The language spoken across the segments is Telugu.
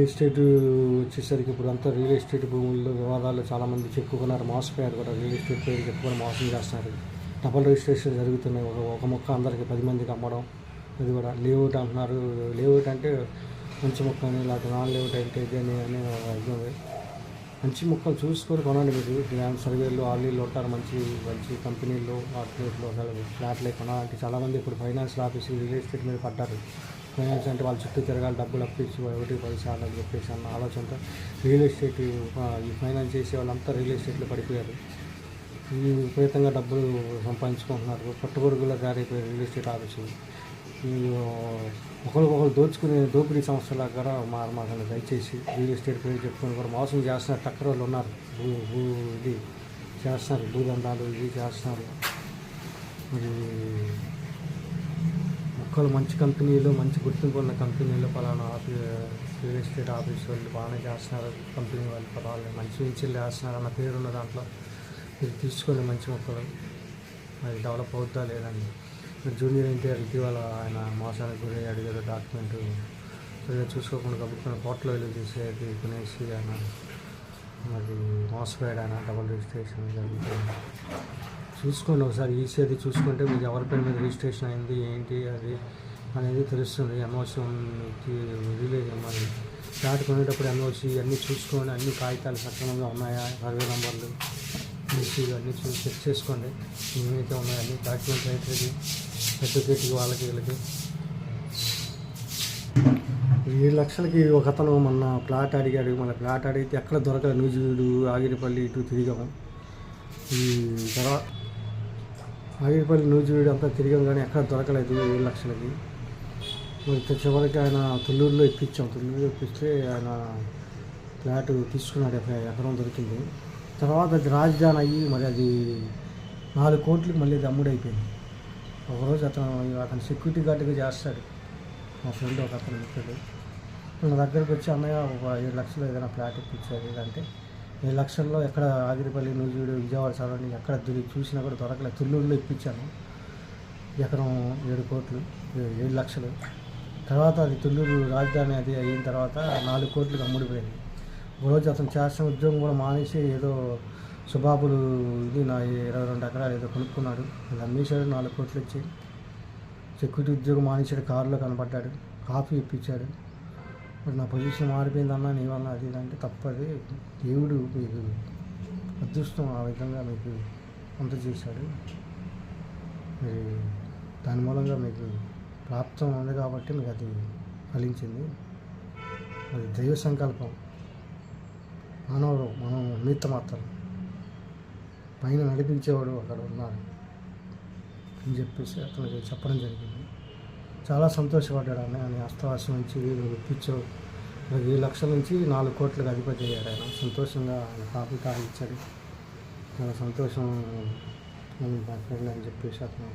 రియల్ ఎస్టేట్ వచ్చేసరికి ఇప్పుడు అంతా రియల్ ఎస్టేట్ భూముల్లో వివాదాలు చాలామంది చెప్పుకున్నారు మోసపోయారు కూడా. రియల్ ఎస్టేట్ పేరు చెప్పుకొని మోసం చేస్తున్నారు. డబల్ రిజిస్ట్రేషన్ జరుగుతున్నాయి ఒక ఒక మొక్క అందరికి పది మందికి అమ్మడం ఇది కూడా లేఅవుట్ అంటున్నారు. లేఅవుట్ అంటే మంచి మొక్క అని లేకపోతే నాన్ లేఅవుట్ అంటే ఇది అని అని ఇది మంచి మొక్కలు చూసుకొని కొనండి మీరు. ల్యాండ్ సర్వేలు ఆలీలు ఉంటారు. మంచి మంచి కంపెనీలు ఆర్టీలో అసలు ఫ్లాట్లే కొనాలంటే చాలామంది ఇప్పుడు ఫైనాన్స్ ఆఫీస్ రియల్ ఎస్టేట్ మీద పడ్డారు. ఫైనాన్స్ అంటే వాళ్ళ చుట్టూ తిరగాలి డబ్బులు అప్పించి ఒకటి పది సార్లు అని చెప్పేసి అన్న ఆలోచనతో రియల్ ఎస్టేట్ ఈ ఫైనాన్స్ చేసే వాళ్ళంతా రియల్ ఎస్టేట్లో పడిపోయారు. ఈ విపరీతంగా డబ్బులు సంపాదించుకుంటున్నారు. పట్టుబడుగులో గారైపోయారు రియల్ ఎస్టేట్ ఆఫీసు ఈ ఒకరికొకరు దోచుకునే దోపిడీ సంస్థల కూడా మారు దయచేసి రియల్ ఎస్టేట్ పేరు చెప్పుకొని కూడా మోసం చేస్తున్నారు. టక్కర వాళ్ళు ఉన్నారు. భూ భూ ఇది చేస్తున్నారు. భూదండాలు ఇవి చేస్తున్నారు. మరి మొక్కలు మంచి కంపెనీలు మంచి గుర్తింపు ఉన్న కంపెనీలు పలానా ఆఫీ రియల్ ఎస్టేట్ ఆఫీస్ వాళ్ళు బాగానే చేస్తున్నారు కంపెనీ వాళ్ళు పర్వాలేదు మంచి నుంచి చేస్తున్నారు అన్న పేరు ఉన్న దాంట్లో మీరు తీసుకొని మంచి మొక్కలు. అది డెవలప్ అవుతుందా లేదండి? మీరు జూనియర్ ఎన్టీఆర్ ఇటీవల ఆయన మోసానికి గురి అడిగారు డాక్యుమెంట్. సరిగా చూసుకోకుండా కబుక్కున్న కోట్లో వెళ్ళి తీసేది కొనేసి ఆయన మరి మోసపోయాడు ఆయన డబుల్ రిజిస్ట్రేషన్ జరుగుతుంది చూసుకోండి ఒకసారి ఈసీ అది చూసుకుంటే మీకు ఎవరి పేరు మీద రిజిస్ట్రేషన్ అయింది ఏంటి అది అనేది తెలుస్తుంది. ఎన్ఓసి రిలీజ్ మరి ఫ్లాట్ కొనేటప్పుడు ఎన్ఓసి అన్నీ చూసుకోండి. అన్ని కాగితాలు సక్రమంగా ఉన్నాయా? సర్వే నెంబర్లు ఈసీ అన్నీ చూసి చెక్ చేసుకోండి. ఏమైతే ఉన్నాయో అన్ని డాక్యుమెంట్స్ అయితే సర్టిఫికేట్కి వాళ్ళకి వీళ్ళకి. ఏడు లక్షలకి ఒక అతను మొన్న ప్లాట్ అడిగాడు. మన ప్లాట్ అడిగితే ఎక్కడ దొరకదు నూజివీడు ఆగిరిపల్లి ఇటు తిరిగాము. ఈ తర్వాత ఆగిరిపల్లి నూజివీడు అంతా తిరిగాం కానీ ఎక్కడ దొరకలేదు ఏడు లక్షలకి. మరి చివరికి ఆయన తుళ్ళూరులో ఇప్పించాం. తుళ్ళూరులో ఇప్పిస్తే ఆయన ఫ్లాట్ తీసుకున్నాడు ఎకరం దొరికింది. తర్వాత అది రాజధాని అయ్యి మరి అది నాలుగు కోట్లకి మళ్ళీ దమ్ముడైపోయింది ఒకరోజు అతను అతను సెక్యూరిటీ గార్డ్గా చేస్తాడు. మా ఫ్రెండ్ ఒక అతను చెప్పాడు నా దగ్గరకు వచ్చి అన్నయ్య ఒక ఏడు లక్షలు ఏదైనా ఫ్లాట్ ఇప్పించాడు అంటే ఏడు లక్షల్లో ఎక్కడ ఆగిరిపల్లి నూజివీడు విజయవాడ సరౌండింగ్ ఎక్కడ తిరిగి చూసినా కూడా దొరకలేదు తుళ్ళూరులో ఇప్పించాను. ఎకరం ఏడు కోట్లు ఏడు లక్షలు. తర్వాత అది తుళ్ళూరు రాజధాని అది అయిన తర్వాత నాలుగు కోట్లకు అమ్ముడిపోయింది ఒకరోజు అతను చేస్తున్న ఉద్యోగం కూడా మానేసి ఏదో సుబాబులు ఇది నా ఇరవై రెండు ఎకరాలు ఏదో కొనుక్కున్నాడు. అది అమ్మేశాడు నాలుగు కోట్లు ఇచ్చి. సెక్యూరిటీ ఉద్యోగం మానేశాడు కారులో కనపడ్డాడు. కాఫీ ఇప్పించాడు. ఇప్పుడు నా పొజిషన్ మారిపోయిందన్నా నీ వల్ల అది అంటే తప్పది. దేవుడు మీకు అదృష్టం ఆ విధంగా మీకు అంత చేశాడు మరి దాని మూలంగా మీకు ప్రాప్తం ఉంది కాబట్టి మీకు అది ఫలించింది. అది దైవ సంకల్పం. మానవుడు మనం నిమిత్త మాత్రం. పైన నడిపించేవాడు అక్కడ ఉన్నాడు అని చెప్పేసి అతనికి చెప్పడం జరిగింది. చాలా సంతోషపడ్డాడు అన్న. ఆయన అష్టవాసం నుంచి వీళ్ళు ఇప్పించావు మరి లక్షల నుంచి నాలుగు కోట్లకు అధిపతి అయ్యాడు ఆయన. సంతోషంగా ఆయన కాఫీ కాఫీ ఇచ్చాడు చాలా సంతోషం మా ఫ్రెండ్ అని చెప్పేసి అతను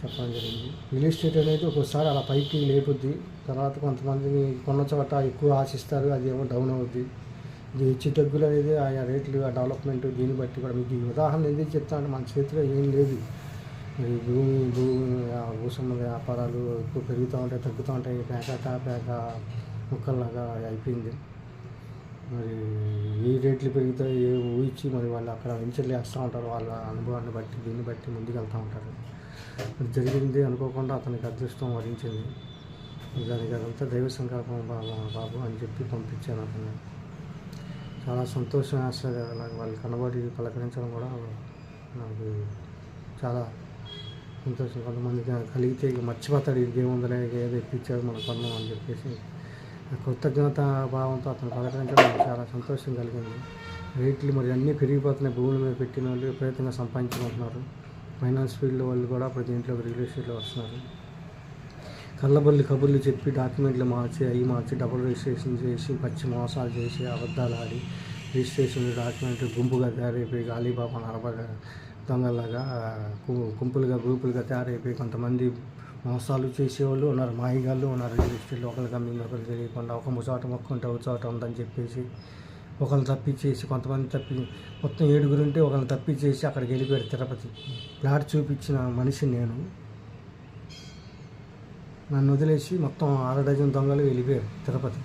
చెప్పడం జరిగింది. రియల్ ఎస్టేట్ అనేది ఒక్కోసారి అలా పైకి లేపుద్ది. తర్వాత కొంతమందిని కొన్న చోట ఎక్కువ ఆశిస్తారు అది ఏమో డౌన్ అవుద్ది. ఇది హెచ్చు తగ్గులు అనేది ఆయా రేట్లు ఆ డెవలప్మెంట్ దీన్ని బట్టి కూడా. మీకు ఈ ఉదాహరణ ఎందుకు చెప్తాను మన చేతిలో ఏం లేదు. భూమి భూమి భూసమ వ్యాపారాలు ఎక్కువ పెరుగుతూ ఉంటాయి తగ్గుతూ ఉంటాయి. పేక పేక ముక్కల్లాగా అయిపోయింది. మరి ఏ రేట్లు పెరుగుతాయి ఏ ఊహించి మరి వాళ్ళు అక్కడ వెంచర్లు వేస్తూ ఉంటారు. వాళ్ళ అనుభవాన్ని బట్టి దీన్ని బట్టి ముందుకు వెళ్తూ ఉంటారు. మరి జరిగింది అనుకోకుండా అతనికి అదృష్టం వరించింది. దానికి అదంతా దైవ సంకల్పం బాబు బాబు అని చెప్పి పంపించాను అతను చాలా సంతోషం వేస్తుంది. నాకు వాళ్ళు కనబడి పలకరించడం కూడా నాకు చాలా సంతోషం కొంతమందికి కలిగితే ఇక మర్చిపోతాడు ఇది ఏదో ఇప్పించాడు మన కొన్నాం అని చెప్పేసి. ఆ కృతజ్ఞత భావంతో అతను పలకరించడం నాకు చాలా సంతోషం కలిగింది. రేట్లు మరి అన్నీ పెరిగిపోతున్నాయి. భూముల మీద పెట్టిన వాళ్ళు విపరీతంగా సంపాదించుకుంటున్నారు. ఫైనాన్స్ ఫీల్డ్ వాళ్ళు కూడా ప్రతి ఇంట్లో రియల్ ఎస్టేట్లో వస్తున్నారు. కళ్ళబల్లి కబుర్లు చెప్పి డాక్యుమెంట్లు మార్చి అవి మార్చి డబుల్ రిజిస్ట్రేషన్ చేసి పచ్చి మోసాలు చేసి అబద్ధాలు ఆడి రిజిస్ట్రేషన్ డాక్యుమెంట్లు గుంపుగా తయారైపోయి అలీబాబా నలభై దొంగలాగా గు- గుంపులుగా గ్రూపులుగా తయారైపోయి కొంతమంది మోసాలు చేసేవాళ్ళు ఉన్నారు. మాయిగాళ్ళు ఉన్నారు. రియల్ ఎస్టేట్లో ఒకరికి అమ్మింది ఒకరికి తెలియకుండా ఒక చోట మొక్కుంటే ఒక చోట ఉందని చెప్పేసి ఒకరిని తప్పించేసి కొంతమంది తప్పి మొత్తం ఏడుగురు ఉంటే ఒకరిని తప్పించేసి అక్కడికి వెళ్ళిపోయారు తిరుపతి. ప్లాట్ చూపించిన మనిషి నేను. నన్ను వదిలేసి మొత్తం ఆరు డజన్ దొంగలు వెళ్ళిపోయారు తిరుపతి.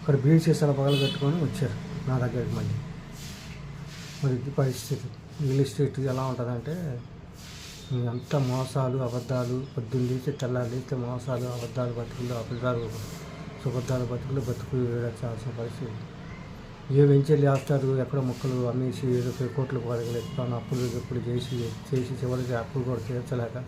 అక్కడ బీడ్ చేసాల పగలు పెట్టుకొని వచ్చారు నా దగ్గరికి మళ్ళీ. మరి ఇది పరిస్థితి? రియల్ ఎస్టేట్ ఎలా ఉంటుందంటే అంత మోసాలు అబద్ధాలు పొద్దున్న లేచి తెల్లారి మోసాలు అబద్ధాలు బతుకులు అబద్ధాలు సుబద్ధాలు బతుకులు బతుకు వేడాల్సిన పరిస్థితి. ఏ వెంచర్లు వేస్తారు? ఎక్కడ మొక్కలు అమ్మేసి ఏదో కోట్లు పడగలేస్తాను అప్పులు ఎప్పుడు చేసి చేసి చివరికి అప్పులు కూడా తీర్చలేక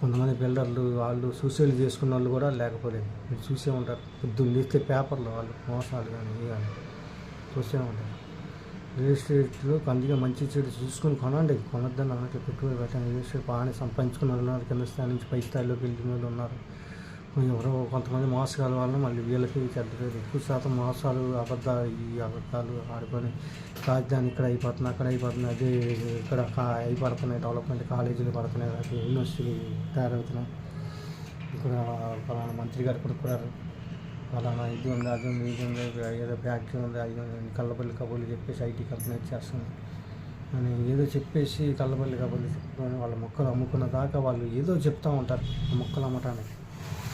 కొంతమంది బిల్డర్లు వాళ్ళు సూసైడ్ చేసుకున్న వాళ్ళు కూడా లేకపోలేదు. మీరు చూసే ఉంటారు. పొద్దున్న లేస్తే పేపర్లో వాళ్ళు మోసాలు కానీ ఇవి కానీ చూసే ఉంటారు. రియల్ ఎస్టేట్లో అందుకే మంచి చెడు చూసుకొని కొనండి. కొనొద్దని అన్నట్లు పెట్టుబడి పెట్టండి రియల్ ఎస్టేట్ బాగానే సంపాదించుకున్న వాళ్ళు ఉన్నారు కింద స్థాయి నుంచి పై స్థాయిలోకి వెళ్ళిన వాళ్ళు ఉన్నారు. ఎవరో కొంతమంది మోసగాల వల్ల మళ్ళీ వీళ్ళకి చెడ్డలేదు ఎక్కువ శాతం మోసాలు అబద్ధాలు ఈ అబద్ధాలు ఆడుకొని రాజధాని ఇక్కడ అయిపోతుంది అక్కడ అయిపోతుంది అదే ఇక్కడ కా- అయిపోతున్నాయి డెవలప్మెంట్ కాలేజీలు పడుతున్నాయి అది యూనివర్సిటీలు తయారవుతున్నాయి. ఇక్కడ ఫలానా మంత్రి గారు కొడుకున్నారు ఫలానా ఇది ఉంది అది ఉంది ఇది ఉంది ఏదో ఫ్యాక్టరీ ఉంది అది ఉంది కళ్ళపల్లి కబుర్లు చెప్పేసి ఐటీ కంపెనీ వచ్చేస్తుంది. అని ఏదో చెప్పేసి కళ్ళపల్లి కబుర్లు చెప్పుకొని వాళ్ళ మొక్కలు అమ్ముకున్న దాకా వాళ్ళు ఏదో చెప్తూ ఉంటారు మొక్కలు అమ్మటానికి.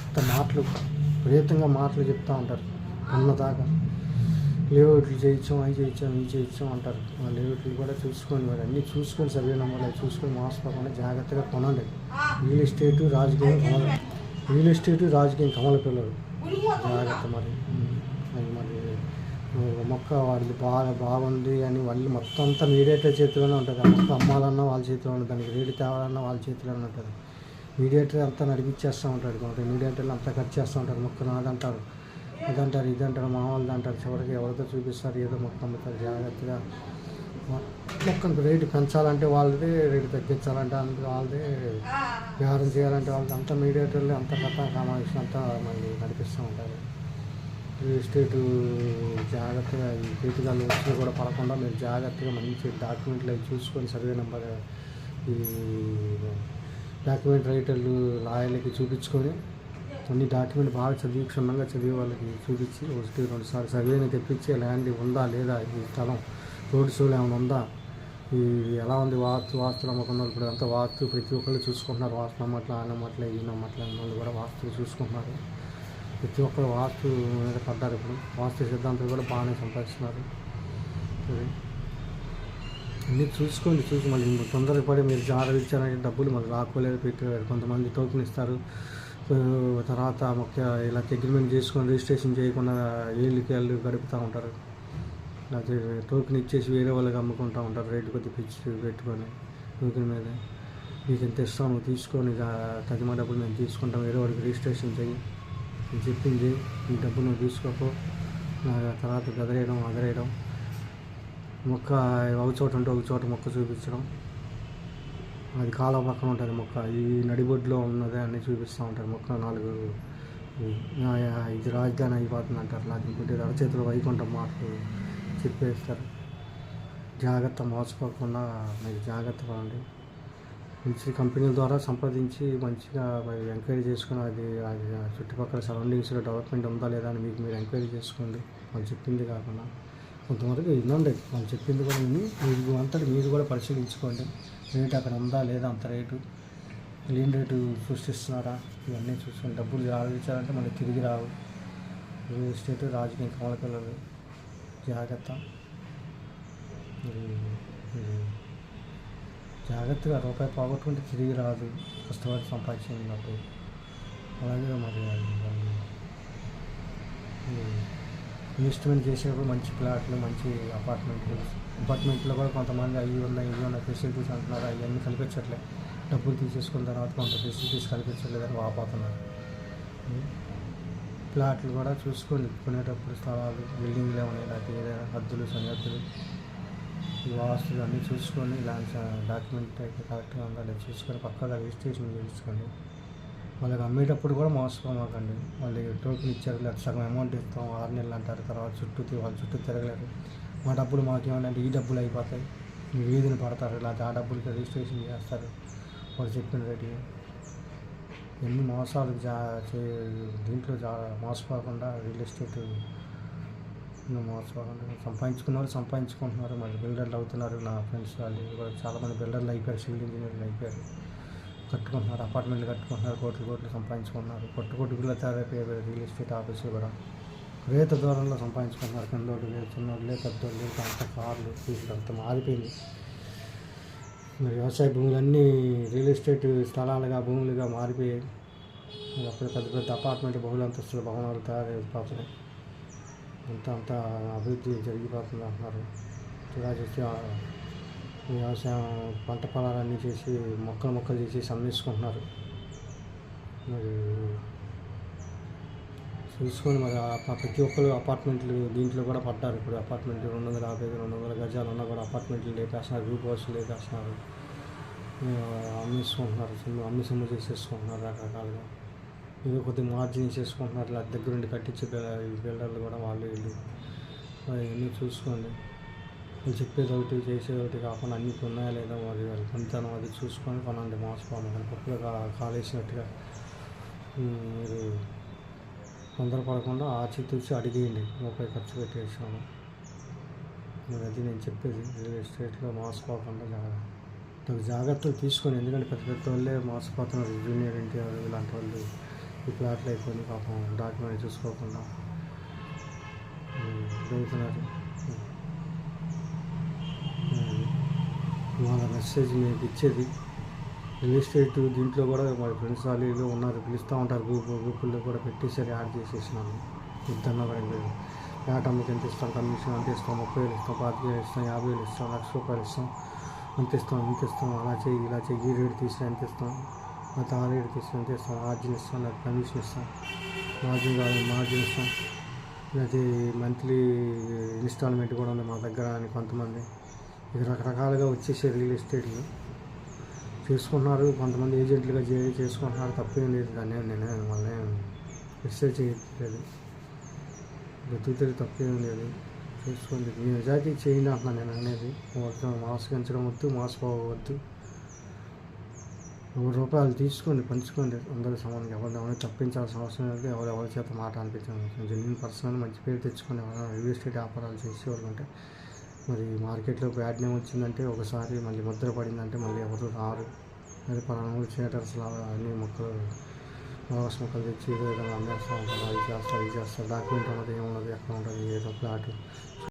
అంత మాటలు విపరీతంగా మాటలు చెప్తూ ఉంటారు అన్నదాకా లేఅవుట్లు చేయించాం అవి చేయించాం ఇవి చేయించాం అంటారు. ఆ లేఅవుట్లు కూడా చూసుకొని మరి అన్నీ చూసుకొని సర్వే నెంబర్లు అవి చూసుకొని మోసపోకుండా జాగ్రత్తగా కొనండి. రియల్ ఎస్టేటు రాజకీయం కమల రియల్ ఎస్టేటు రాజకీయం కమల పిల్లలు. జాగ్రత్త మరి. అది మరి మొక్క వాళ్ళు బాగా బాగుంది అని వాళ్ళు మొత్తం అంతా మీడియేటర్ చేతిలోనే ఉంటుంది. ఆ మొక్క అమ్మాలన్నా వాళ్ళ చేతిలో ఉంటుంది. దానికి రేటు తేవాలన్నా వాళ్ళ చేతిలోనే ఉంటుంది. మీడియేటర్ అంతా నడిపించేస్తూ ఉంటాడు. కాబట్టి మీడియేటర్లు అంతా కట్ చేస్తూ ఉంటారు. మొక్క నాదంటారు. అదంటారు ఇదంటారు మా వాళ్ళది అంటారు చివరికి ఎవరితో చూపిస్తారు ఏదో మొక్క అమ్ముతారు జాగ్రత్తగా. మొక్కను రేటు పెంచాలంటే వాళ్ళదే రేటు తగ్గించాలంటే అందుకు వాళ్ళదే వ్యవహారం చేయాలంటే వాళ్ళది అంతా మీడియేటర్లు అంత కథ కామాక్షి అంతా మళ్ళీ నడిపిస్తూ ఉంటారు. రియల్ ఎస్టేట్ జాగ్రత్తగా ఈ కేటుగాలు వచ్చి కూడా పడకుండా మీరు జాగ్రత్తగా మంచి డాక్యుమెంట్లు అవి చూసుకొని సర్వే నెంబర్ ఈ డాక్యుమెంట్ రైటర్లు లాయర్లకి చూపించుకొని అన్ని డాక్యుమెంట్ బాగా చదివి క్షుణ్ణంగా చదివి వాళ్ళకి చూపించి ఒకటి రెండు సార్లు సర్వేని తెప్పించి ల్యాండ్ ఉందా లేదా ఈ స్థలం రోడ్ షోలు ఏమైనా ఉందా ఈ ఎలా ఉంది వాస్తు వాస్తు నమ్మకున్నారు ఇప్పుడు అంతా వాస్తు ప్రతి ఒక్కళ్ళు చూసుకుంటున్నారు. వాస్తు నమ్మట్ల ఆ నమ్మట్లే ఈ నమ్మట్లే వాళ్ళు కూడా వాస్తు చూసుకుంటున్నారు. ప్రతి ఒక్కరు వాస్తు మీద పడ్డారు ఇప్పుడు. వాస్తు సిద్ధాంతాలు కూడా బాగానే సంపాదిస్తున్నారు. అది. అన్నీ చూసుకోండి చూసి మళ్ళీ తొందరపడి మీరు జాగ్రత్త ఇచ్చారంటే డబ్బులు మళ్ళీ రాకోలేదు పెట్టారు కొంతమంది టోకెన్ ఇస్తారు. తర్వాత ముఖ్య ఇలా అగ్రిమెంట్ చేసుకొని రిజిస్ట్రేషన్ చేయకుండా ఏళ్ళకి ఏళ్ళు గడుపుతూ ఉంటారు. లేకపోతే టోకెన్ ఇచ్చేసి వేరే వాళ్ళకి అమ్ముకుంటూ ఉంటారు. రేటు కొద్ది పిచ్చి పెట్టుకొని టోకెన్ మీద. మీకు ఎంత ఇస్తాము తీసుకొని ఇక తగిన డబ్బులు మేము తీసుకుంటాం. వేరే వాడికి రిజిస్ట్రేషన్ చేయి నేను చెప్పింది ఈ డబ్బు నువ్వు తీసుకోకు నా తర్వాత గదరేయడం అదరేయడం మొక్క ఒక చోట ఉంటే ఒక చోట మొక్క చూపించడం. అది కాలువ పక్కన ఉంటుంది మొక్క. ఈ నడిబొడ్లో ఉన్నది అన్నీ చూపిస్తూ ఉంటారు మొక్క. నాలుగు ఇది రాజధాని అయిపోతుంది అంటారు. లేకపోతే అరచేతులు వైకుంఠం మాట్లాడు చెప్పేస్తారు. జాగ్రత్త మోసపోకుండా మీరు జాగ్రత్త పడండి మంచి కంపెనీల ద్వారా సంప్రదించి మంచిగా మరి ఎంక్వైరీ చేసుకుని అది అది చుట్టుపక్కల సరౌండింగ్స్లో డెవలప్మెంట్ ఉందా లేదా అని మీకు మీరు ఎంక్వైరీ చేసుకోండి. వాళ్ళు చెప్పింది కాకుండా కొంతవరకు వినండి వాళ్ళు చెప్పింది కూడా విని మీరు అంతటి మీరు కూడా పరిశీలించుకోండి. రేట్ అక్కడ ఉందా లేదా అంత రేటు? Clean rate సృష్టిస్తున్నారా? ఇవన్నీ చూసుకొని డబ్బులు ఆలోచించాలంటే మళ్ళీ తిరిగి రావు. రియల్ ఎస్టేట్ రాజకీయ కమల పిల్లలు జాగ్రత్త. జాగ్రత్తగా రూపాయి పోగొట్టుకుంటే తిరిగి రాదు కష్టపడి సంపాదించినప్పుడు. అలాగే మరి ఇన్వెస్ట్మెంట్ చేసేటప్పుడు మంచి ప్లాట్లు మంచి అపార్ట్మెంట్లు అపార్ట్మెంట్లో కూడా కొంతమంది అవి ఉన్నాయి ఇవి ఉన్నాయి ఫెసిలిటీస్ అంటున్నారు. అవన్నీ కల్పించట్లే. డబ్బులు తీసేసుకున్న తర్వాత కొంత ఫెసిలిటీస్ కల్పించట్లేదని వాపోతున్నారు. ప్లాట్లు కూడా చూసుకోండి కొనేటప్పుడు స్థలాలు బిల్డింగ్లు ఏమైనా లేకపోతే ఏదైనా హద్దులు సరిహద్దులు వాస్తులు అన్నీ చూసుకొని ల్యాండ్స్ డాక్యుమెంట్ అయితే కరెక్ట్గా ఉందా లేదా చూసుకొని పక్కగా రిజిస్ట్రేషన్ చేయించుకోండి. వాళ్ళకి అమ్మేటప్పుడు కూడా మోసపోమాకండి వాళ్ళు టోకెన్ ఇచ్చారు లేదా సగం అమౌంట్ ఇస్తాం ఆరు నెలలు అంటారు తర్వాత చుట్టూ వాళ్ళ చుట్టూ తిరగలేరు. మా డబ్బులు మాకేమంటే ఈ డబ్బులు అయిపోతాయి. మీ వీధిని పడతారు లేకపోతే ఆ డబ్బులకి రిజిస్ట్రేషన్ చేస్తారు. వాళ్ళు చెప్పిన రేటుకి. ఎన్ని మోసాలు జా చే దీంట్లో జా మోసపోకుండా రియల్ ఎస్టేట్ మోసపోకుండా సంపాదించుకున్న వాళ్ళు సంపాదించుకుంటున్నారు మరి బిల్డర్లు అవుతున్నారు. నా ఫ్రెండ్స్ వాళ్ళు కూడా చాలామంది బిల్డర్లు అయిపోయారు సివిల్ ఇంజనీర్లు అయిపోయారు. కట్టుకుంటున్నారు అపార్ట్మెంట్లు కట్టుకుంటున్నారు కోట్లు కోట్లు సంపాదించుకుంటున్నారు. కొట్టు కొట్టుకులో తయారైపోయారు రియల్ ఎస్టేట్ ఆఫీసులు కూడా రేత దూరంలో సంపాదించుకుంటున్నారు. కిందోళ్ళు లేదు పెద్దోళ్ళు అంత కార్లు ఫీజులు అంత మారిపోయింది వ్యవసాయ భూములన్నీ రియల్ ఎస్టేట్ స్థలాలుగా భూములుగా మారిపోయాయి అప్పుడు పెద్ద పెద్ద అపార్ట్మెంట్ బహుళంతస్తుల భవనాలు తయారైపోతున్నాయి. అంత అంత అభివృద్ధి జరిగిపోతుంది అంటున్నారు. ఇలా చేసి వ్యవసాయం పంట పొలాలన్నీ చేసి మొక్కలు మొక్కలు చేసి అమ్మేసుకుంటున్నారు మరి చూసుకొని మరి ప్రతి ఒక్కరు అపార్ట్మెంట్లు దీంట్లో కూడా పడ్డారు. ఇప్పుడు అపార్ట్మెంట్ రెండు వందల యాభై రెండు వందల గజాలు ఉన్నా కూడా అపార్ట్మెంట్లు లేపేస్తున్నారు. Group house లేపేస్తున్నారు. అమ్మేసుకుంటున్నారు. సొమ్ము అమ్మి సొమ్ము చేసేసుకుంటున్నారు రకరకాలుగా. ఏదో కొద్దిగా మార్జిన్ చేసుకుంటున్నారు ఇలా దగ్గరుండి కట్టించే బిల్డర్లు కూడా వాళ్ళు వీళ్ళు. ఇవన్నీ చూసుకోండి. వాళ్ళు చెప్పేది ఒకటి చేసేది ఒకటి కాకుండా అన్నీ ఉన్నాయా లేదా మరి వాళ్ళ పనితనం అది చూసుకొని కొనండి. మోసపోను కానీ కాలేసినట్టుగా. మీరు తొందరపడకుండా ఆచితూచి అడిగేయండి. రూపాయి ఖర్చు పెట్టేసాము మరి అది నేను చెప్పేది రియల్ ఎస్టేట్లో మోసపోకుండా జాగ్రత్త జాగ్రత్తలు తీసుకొని ఎందుకంటే పెద్ద పెద్ద వాళ్ళే మోసపోతున్నారు. జూనియర్ ఎన్టీఆర్ ఇలాంటి వాళ్ళు ఈ ప్లాట్లు అయిపోయి పాపం. డాక్యుమెంట్ చూసుకోకుండా. జరుగుతున్నారు వాళ్ళ మెసేజ్ మీకు ఇచ్చేది రియల్ ఎస్టేట్ దీంట్లో కూడా మా ఫ్రెండ్స్ వాళ్ళు ఉన్నారు పిలుస్తూ ఉంటారు గ్రూప్ గ్రూపుల్లో కూడా పెట్టేసరి యాడ్ చేసేసినాను ఇద్దరు కూడా యాట్ అమ్మకి ఎంత ఇస్తాం కమిషన్ అంత ఇస్తాం ముప్పై వేలు ఇస్తాం పాతిక వేలు ఇస్తాం యాభై వేలు ఇస్తాం లక్ష రూపాయలు ఇస్తాం అంత ఇస్తాం ఇంత ఇస్తాం అలా చేయి ఇలా చెయ్యి ఈ రేటు తీసి ఎంత ఇస్తాం లేకపోతే ఆ రేటు తీసి ఎంత ఇస్తాం మార్జిన్ ఇస్తాం నాకు కమిషన్ ఇస్తాం మార్జిన్ కాదు మార్జిన్ ఇస్తాం. లేకపోతే మంత్లీ ఇన్స్టాల్మెంట్ కూడా ఉంది మా దగ్గర అని కొంతమంది. ఇది రకరకాలుగా వచ్చేసే రియల్ ఎస్టేట్లు. చేసుకుంటున్నారు. కొంతమంది ఏజెంట్లుగా చే చేసుకుంటున్నారు. తప్పేం లేదు. దాన్ని నేను వాళ్ళని రీసెర్చ్ చేయట్లేదు. బతుకుతుంది తప్పేం లేదు. చూసుకోండి. మీ నిజాయితీ చేయండి అంటున్నాను నేను అనేది. ఒకరితో మోసగించడం వద్దు మోసపోవద్దు నూరు రూపాయలు తీసుకోండి పంచుకోండి. అందరూ సమానంగా ఎవరిని ఎవరిని తప్పించాల్సిన అవసరం లేదు. ఎవరు ఎవరి చేత మాట అనిపించాలి జెన్యున్ పర్సనల్ మంచి పేరు తెచ్చుకొని ఎవరైనా రియల్ ఎస్టేట్ వ్యాపారాలు చేసే వాళ్ళు ఉంటే మరి మార్కెట్లో బ్యాడ్ నేమ్ వచ్చిందంటే ఒకసారి మళ్ళీ ముద్ర పడిందంటే మళ్ళీ ఎవరు రారు. మరి పలానా థియేటర్స్ లాగా అన్ని మొక్కలు ఫ్లవర్స్ మొక్కలు తెచ్చి ఏదో విధంగా అమ్మేస్తూ ఉంటారు. అది చేస్తారు ఇది చేస్తారు. డాక్యుమెంట్ ఉన్నది ఏమున్నది ఎక్కడ ఉంటుంది ఏదో ప్లాట్.